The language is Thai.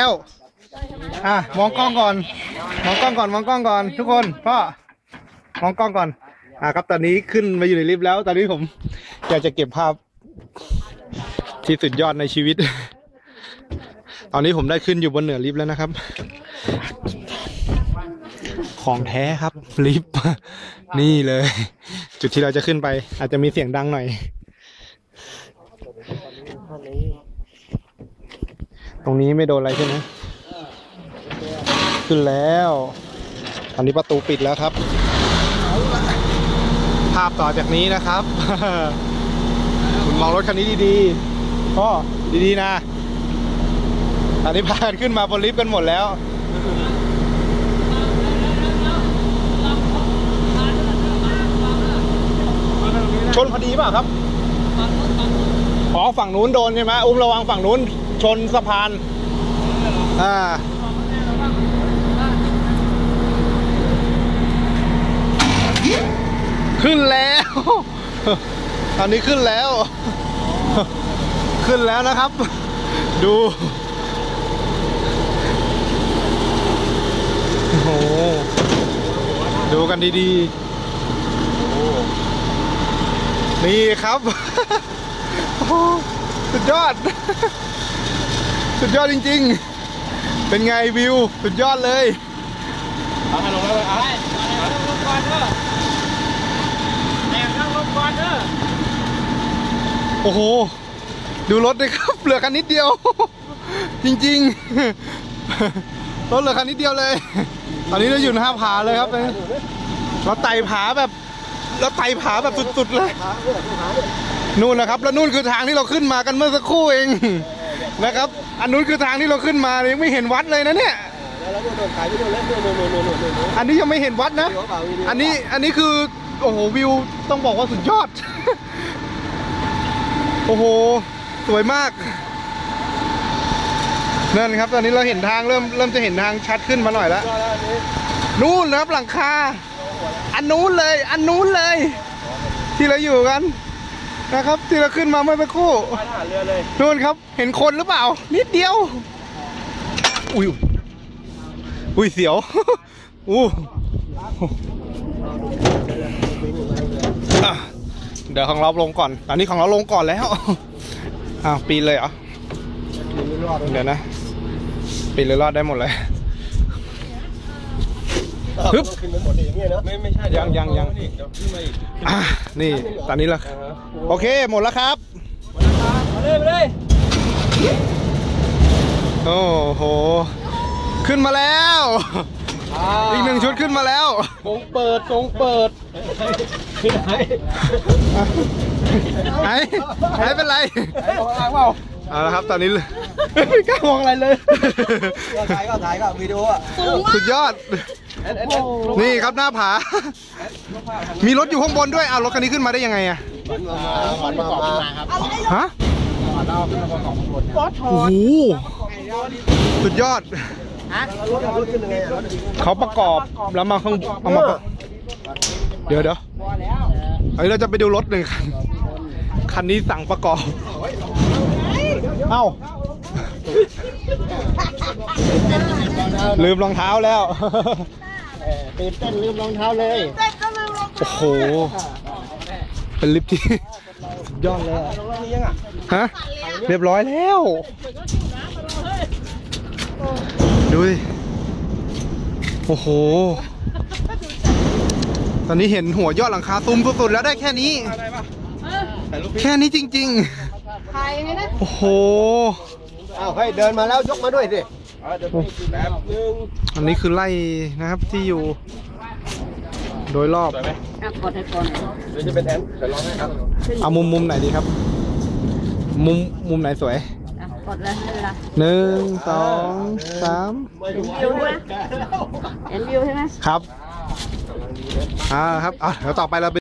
แล้วอะมองกล้องก่อน มองกล้องก่อน มองกล้องก่อน ทุกคนพ่อมองกล้องก่อน อะครับ ตอนนี้ขึ้นมาอยู่ในลิฟต์แล้ว ตอนนี้ผมอยากจะเก็บภาพ ที่สุดยอดในชีวิต ตอนนี้ผมได้ขึ้นอยู่บนเหนือลิฟต์แล้วนะครับ ของแท้ครับลิฟต์นี่เลย จุดที่เราจะขึ้นไป อาจจะมีเสียงดังหน่อย ตรงนี้ไม่โดนอะไรใช่ไหมขึ้นแล้วตอนนี้ประตูปิดแล้วครับ ภาพต่อจากนี้นะครับ คุณมองรถคันนี้ดีๆพ่อดีๆนะตอนนี้พานขึ้นมาบนลิฟต์กันหมดแล้วชนพอดีเปล่าครับ อ๋อ ฝั่งนู้นโดนใช่ไหมอุ้มระวังฝั่งนู้น ชนสะพานอ่าขึ้นแล้วตอนนี้ขึ้นแล้ว ขึ้นแล้วนะครับ ดู โอ้โห ดูกันดีๆ นี่ครับโอ้โหสุดยอด สุดยอดจริง ๆ เป็นไงวิว สุดยอดเลยเอาให้ลงแล้วเลยเอาให้ลงก่อนเด้อแอบนั่งลงก่อนเด้อโอ้โห ดูรถเลยครับ เหลือคันนิดเดียว จริงๆ รถเหลือคันนิดเดียวเลย ตอนนี้เราอยู่หน้าผาเลยครับเราไต่ผาแบบเราไต่ผาแบบสุดๆเลย นู่นนะครับ แล้วนู่นคือทางที่เราขึ้นมากันเมื่อสักครู่เอง นะครับ อันนู้นคือทางที่เราขึ้นมายังไม่เห็นวัดเลยนะเนี่ยแล้วโดนขายไปโดนเล่นโดนโดนโดนโดนโดนโดนอันนี้ยังไม่เห็นวัดนะ อันนี้อันนี้คือโอ้โหวิวต้องบอกว่าสุดยอด โอ้โห สวยมากนั่นครับ ตอนนี้เราเห็นทางเริ่มเริ่มจะเห็นทางชัดขึ้นมาหน่อยแล้วนู่นนะครับหลังคา อันนู้นเลย อันนู้นเลย ที่เราอยู่กัน นะครับที่เราขึ้นมาเมื่อสักครู่ทหารเรือเลยนู่นครับ เห็นคนหรือเปล่า นิดเดียว อุ้ยอุ้ยเสียวอู้อะเดี๋ยวของเราลงก่อนตอนนี้ของเราลงก่อนแล้วอ้าวปีนเลยเหรอเดี๋ยวนะปีนเลยรอดได้หมดเลย ฮึบขึ้นไปหมดเลยอย่างเงี้ยเนาะไม่ไม่ใช่ยังยังยังเดี๋ยวขึ้นมาอีกอะนี่ตอนนี้ละโอเคหมดแล้วครับมาเลยมาเลยโอ้โหขึ้นมาแล้ว อีกหนึ่งชุดขึ้นมาแล้ว กงเปิดกงเปิดขึ้นไหนไอ้ไอ้เป็นไรไอ้ของอ้างเปล่าเอาละครับตอนนี้ ไม่กล้ามองอะไรเลย ก็ถ่ายก็ถ่ายก็วิดีโออะสุดยอดแอนแอนแอ นลงนี่ครับหน้าผา มีรถอยู่ข้างบนด้วยเอารถคันนี้ขึ้นมาได้ยังไงอะมามามามาครับฮะโอ้โหสุดยอดรถรถขึ้นยังไงรถเขาประกอบแล้วมาข้างเอามาประเดี๋ยวเดี๋ยวเฮ้ยเราจะไปดูรถหนึ่งคัน คันนี้สั่งประกอบ เอ้าลืมรองเท้าแล้ว ตื่นเต้นลืมรองเท้าเลยโอ้โห เป็นลิฟต์ที่ สุดยอดเลยอะลงแล้วนี่ยังอะฮะ เรียบร้อยแล้ว ดูดิ โอ้โห ตอนนี้เห็นหัวยอดหลังคาตุมสุดๆแล้วได้แค่นี้แค่นี้จริงถ่ายยังไงนะๆโอ้โห อ้าวเฮ้ยเดินมาแล้วยกมาด้วยสิเดี๋ยว แป๊บนึงอันนี้คือไล่นะครับที่อยู่ โดยรอบอะกดให้ก่อนเดี๋ยวจะเป็นแอนเดี๋ยวร้องให้ครับเอามุมมุมไหนดีครับ มุมมุมไหนสวย อะกดเลยไม่เป็นไรหนึ่งสองสามวิวใช่ไหมเห็นวิวใช่ไหมครับ อ่าครับอะเดี๋ยวต่อไปเราไป